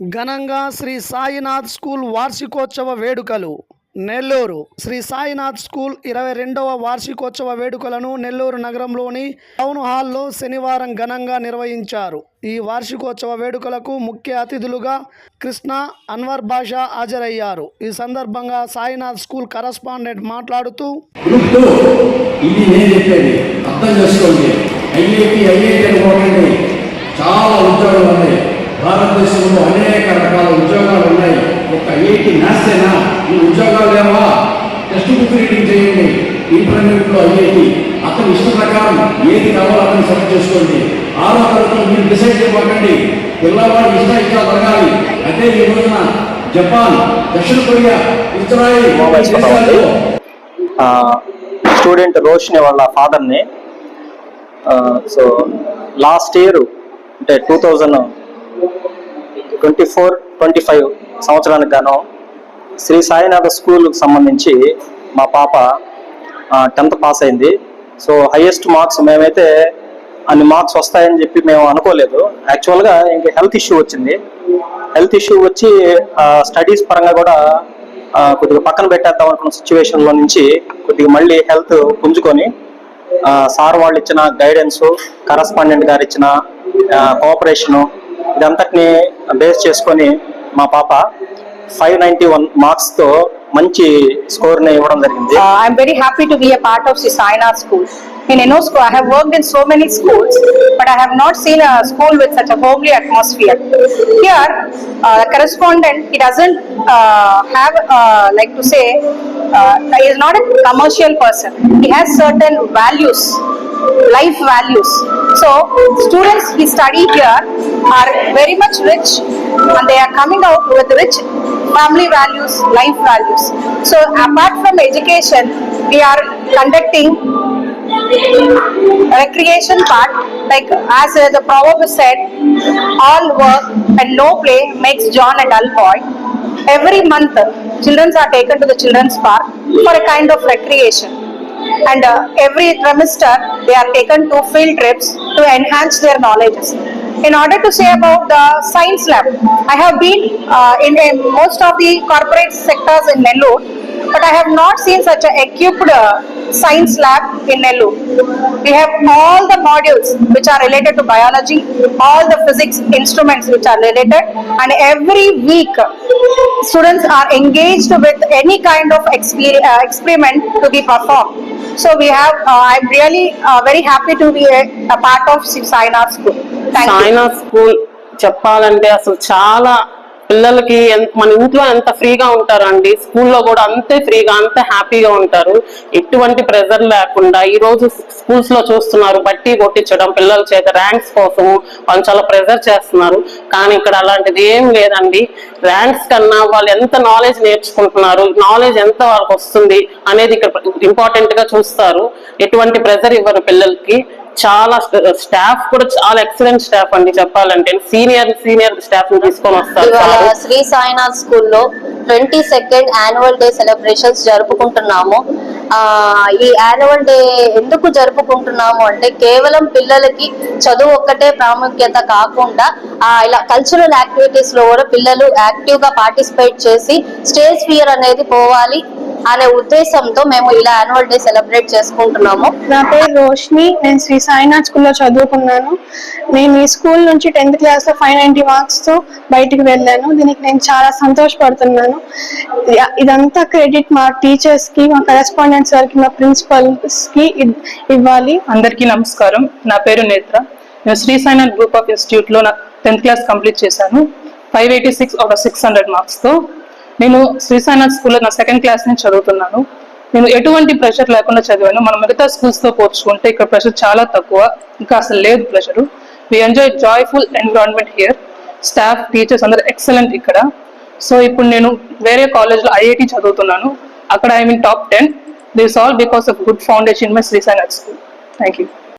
ఘనంగా శ్రీ సాయినాథ్ స్కూల్ వార్షికోత్సవ వేడుకలు. నెల్లూరు శ్రీ సాయినాథ్ స్కూల్ ఇరవై రెండవ వార్షికోత్సవ వేడుకలను నెల్లూరు నగరంలోని టౌన్ హాల్లో శనివారం ఘనంగా నిర్వహించారు. ఈ వార్షికోత్సవ వేడుకలకు ముఖ్య అతిథులుగా కృష్ణ అన్వర్ బాషా హాజరయ్యారు. ఈ సందర్భంగా సాయినాథ్ స్కూల్ కరస్పాండెంట్ మాట్లాడుతూ చాలా భారతదేశంలో అనేక రకాల ఉద్యోగాలు ఉన్నాయి. ఒక ఐఐటి నాస్తేనా ఈ ఉద్యోగాలు లేవా? టెక్స్ట్ బుక్ రీడింగ్ చేయండి. ఇంటర్మీడియట్లో ఐఐటి అతని ఇష్ట ప్రకారం ఏది కావాలో అతను సెలెక్ట్ చేసుకోండి. ఆరో తరగతిలో మీరు డిసైడ్ చేయకండి పిల్లవాడి ఇష్ట ఇష్టాలు జరగాలి అదే ఈ రోజున జపాన్ దక్షిణ కొరియా ఇజ్రాయిల్ స్టూడెంట్ రోషిని వాళ్ళ ఫాదర్ని సో లాస్ట్ ఇయర్ అంటే two thousand twenty four twenty five సంవత్సరానికి గాను శ్రీ సాయినాథ స్కూల్కి సంబంధించి మా పాప టెన్త్ పాస్ అయింది. సో హయ్యెస్ట్ మార్క్స్ మేమైతే అన్ని మార్క్స్ వస్తాయని చెప్పి మేము అనుకోలేదు. యాక్చువల్గా ఇంక హెల్త్ ఇష్యూ వచ్చింది. హెల్త్ ఇష్యూ వచ్చి స్టడీస్ పరంగా కూడా కొద్దిగా పక్కన పెట్టేద్దాం అనుకున్న సిచ్యువేషన్లో నుంచి కొద్దిగా మళ్ళీ హెల్త్ పుంజుకొని సార్ వాళ్ళు ఇచ్చిన గైడెన్స్ కరస్పాండెంట్ గారు ఇచ్చిన కోఆపరేషను ఇదంతటిని బేస్ చేసుకొని మా పాప ఫైవ్ నైన్టీ వన్ మార్క్స్తో మంచి స్కోర్ ఇవ్వడం జరిగింది I'm very happy to be a part of Sri Sainath school నేను ఎన్నో school I have worked in so many schools but I have not seen a school with such a homely atmosphere here correspondent he doesn't have like to say uh, is not a commercial person. He has certain values, life values. So, students he study here are very much rich and they are coming out with rich family values, life values. So apart from education, we are conducting recreation part like as uh, the proverb said, all work and no play makes John a dull boy. Every month, children are taken to the children's park for a kind of recreation. And uh, every trimester they are taken to field trips to enhance their knowledges. In order to say about the science lab i have been uh, in most of the corporate sectors in nellore but i have not seen such a equipped uh, science lab in nellore. We have all the modules which are related to biology all the physics instruments which are related and every week students are engaged with any kind of exper- uh, experiment to be performed so we have uh, i'm really uh, very happy to be a, a part of Sri Sainath school thank you Saina school చెప్పాలంటే అసలు చాలా పిల్లలకి ఎంత- మన ఇంట్లో ఎంత ఫ్రీగా ఉంటారండి స్కూల్లో కూడా అంతే ఫ్రీగా అంతే హ్యాపీగా ఉంటారు. ఎటువంటి ప్రెజర్ లేకుండా ఈ రోజు స్కూల్స్లో చూస్తున్నారు బట్టి కొట్టించడం పిల్లల చేత ర్యాంక్స్ కోసం వాళ్ళు చాలా ప్రెజర్ చేస్తున్నారు. కానీ ఇక్కడ అలాంటిది ఏం లేదండి. ర్యాంక్స్ కన్నా వాళ్ళు ఎంత నాలెడ్జ్ నేర్చుకుంటున్నారు నాలెడ్జ్ ఎంత వాళ్ళకి వస్తుంది అనేది ఇక్కడ ఇంపార్టెంట్గా చూస్తారు. ఎటువంటి ప్రెజర్ ఇవ్వరు పిల్లలకి. చాలా స్టాఫ్ కూడా చాలా ఎక్సలెంట్ స్టాఫ్ అండి చెప్పాలంటే. సీనియర్ సీనియర్ స్టాఫ్ని తీసుకొని వస్తారు. శ్రీ సాయినాథ్ స్కూల్లో twenty second annual day celebrations జరుపుకుంటున్నాము. ఈ యాన్యువల్ డే ఎందుకు జరుపుకుంటున్నాము అంటే కేవలం పిల్లలకి చదువు ఒక్కటే ప్రాముఖ్యత కాకుండా ఇలా కల్చరల్ యాక్టివిటీస్లో కూడా పిల్లలు యాక్టివ్గా పార్టిసిపేట్ చేసి స్టేజ్ ఫియర్ అనేది పోవాలి. అనే ఉద్దేశంతో మేము ఇలా యాన్యువల్ డే సెలబ్రేట్ చేసుకుంటున్నాము. నా పేరు రోష్ని నేను శ్రీ సాయినాథ్ స్కూల్లో చదువుకున్నాను. నేను ఈ స్కూల్ నుంచి టెన్త్ క్లాస్లో ఫైవ్ నైంటీ మార్క్స్తో బయటికి వెళ్ళాను. దీనికి నేను చాలా సంతోషపడుతున్నాను. ఇదంతా క్రెడిట్ మా టీచర్స్కి మా కరెస్పాండెంట్ సార్కి మా ప్రిన్సిపల్స్కి ఇవ్వాలి. అందరికీ నమస్కారం. నా పేరు నేత్ర. నేను శ్రీ సాయినాథ్ గ్రూప్ ఆఫ్ ఇన్స్టిట్యూట్లో టెన్త్ క్లాస్ కంప్లీట్ చేశాను. Five eighty six out of six hundred మార్క్స్తో నేను శ్రీసాయినాథ్ స్కూల్లో నా సెకండ్ క్లాస్ నుంచి చదువుతున్నాను. నేను ఎటువంటి ప్రెషర్ లేకుండా చదివాను. మన మిగతా స్కూల్స్తో పోల్చుకుంటే ఇక్కడ ప్రెషర్ చాలా తక్కువ. ఇంకా అసలు లేదు pressure we enjoy joyful environment here staff teachers అందరు ఎక్సలెంట్ ఇక్కడ. సో ఇప్పుడు నేను వేరే కాలేజ్లో ఐఐటి చదువుతున్నాను. అక్కడ I mean top ten this all because of good foundation my Shri Sainath school thank you